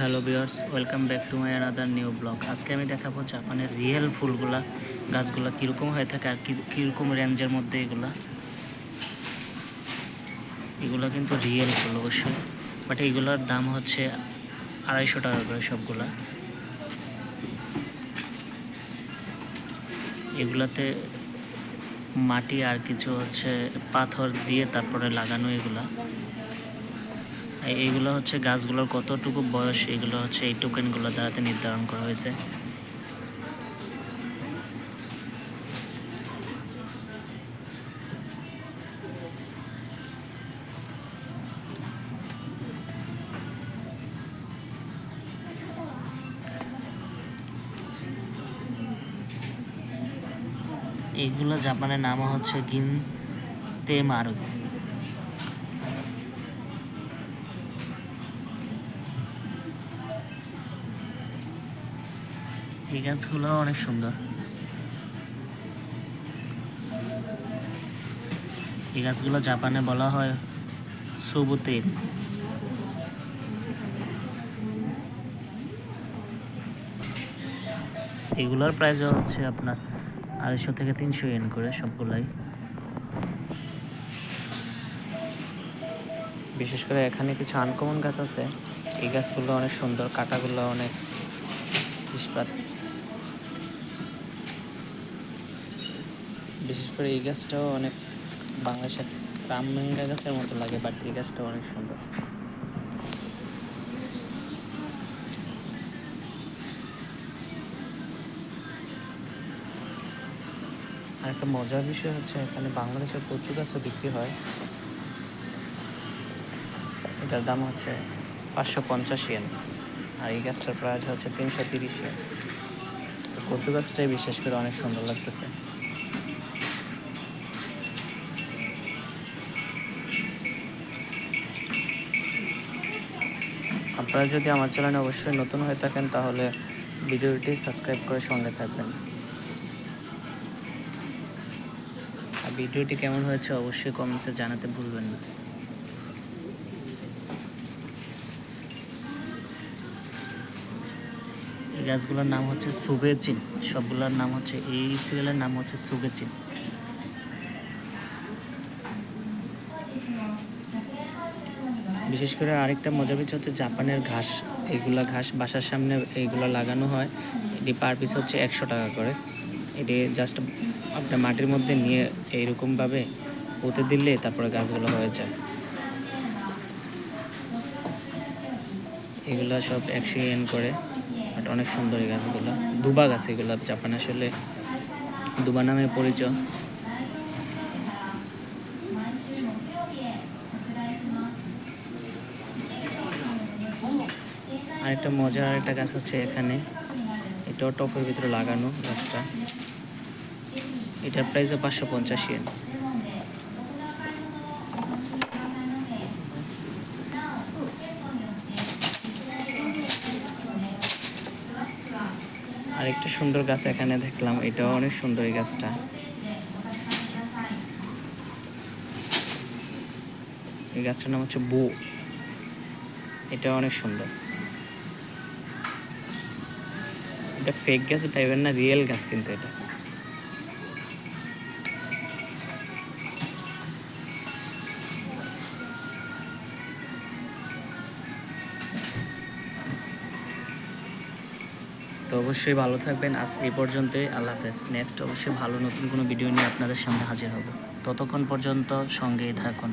Hello bears welcome back to my another new blog আজকে আমি দেখাবো জাপানের রিয়েল ফুলগুলা, গাছগুলা কীরকম হয়ে থাকে আর কী- কীরকম রেঞ্জের মধ্যে এগুলা। এগুলো কিন্তু রিয়েল ফুল অবশ্যই বাট এগুলোর দাম হচ্ছে আড়াইশো টাকা করে সবগুলা। এগুলাতে মাটি আর কিছু হচ্ছে পাথর দিয়ে তারপরে লাগানো এগুলা। এইগুলো হচ্ছে গাছগুলোর কতটুকু বয়স, এগুলো হচ্ছে এই টোকেনগুলো দ্বারাতে নির্ধারণ করা হয়েছে। এইগুলো জাপানের নাম হচ্ছে গিন তেমারু এই গাছগুলো অনেক সুন্দর। এই গাছগুলো জাপানে বলা হয় সুবুতে। এগুলোর প্রাইস হচ্ছে আপনার আড়াইশো থেকে তিনশো এন করে সবগুলাই। বিশেষ করে এখানে কিছু আনকমন গাছ আছে। এই গাছগুলো অনেক সুন্দর, কাটাগুলো অনেক ইস্পাত বিশেষ করে এই গাছটাও অনেক বাংলাদেশের রামমেঙ্গা গাছের মতো লাগে বাট এই গাছটাও অনেক সুন্দর। আর একটা মজার বিষয় হচ্ছে এখানে বাংলাদেশের কচু গাছও বিক্রি হয়। এটার দাম হচ্ছে পাঁচশো পঞ্চাশ ইয়েন আর এই গাছটার প্রাইস হচ্ছে তিনশো তিরিশ ইয়েন তো কচু গাছটাই বিশেষ করে অনেক সুন্দর লাগতেছে। আপনারা যদি আমার চ্যানেলে অবশ্যই নতুন হয়ে থাকেন, তাহলে ভিডিওটি সাবস্ক্রাইব করে সঙ্গে থাকবেন। আর ভিডিওটি কেমন হয়েছে অবশ্যই কমেন্টসে জানাতে ভুলবেন না। এই গাছগুলোর নাম হচ্ছে সুবেচিন সবগুলোর নাম হচ্ছে, এই সিরিয়ালের নাম হচ্ছে সুবেচিন বিশেষ করে আরেকটা মজার বিষয় হচ্ছে জাপানের ঘাস এইগুলা ঘাস বাসার সামনে এইগুলো লাগানো হয়। এটি পার পিস হচ্ছে একশো টাকা করে। এটি জাস্ট আপনার মাটির মধ্যে নিয়ে এইরকমভাবে পুঁতে দিলে তারপরে গাছগুলো হয়ে যায়। এগুলো সব একশো এন করে। বাট অনেক সুন্দর এই গাছগুলো। দুবা গাছ এগুলো জাপান আসলে দুবা নামে পরিচয় আরেকটা মজার আরেকটা গাছ হচ্ছে এখানে। এটাও টফের ভিতরে লাগানো গাছটা। এটার প্রাইস পাঁচশো পঞ্চাশ ইয়েন আরেকটা সুন্দর গাছ এখানে দেখলাম। এটাও অনেক সুন্দর এই গাছটা। এই গাছটার নাম হচ্ছে বো। এটা অনেক সুন্দর। এটা ফেক গাছ টাইপের না রিয়েল গাছ কিন্তু এটা। তো অবশ্যই ভালো থাকবেন। আজ এই পর্যন্তই। আল্লাহ হাফেজ। নেক্সট অবশ্যই ভালো নতুন কোনো ভিডিও নিয়ে আপনাদের সামনে হাজির হব। ততক্ষণ পর্যন্ত সঙ্গেই থাকুন।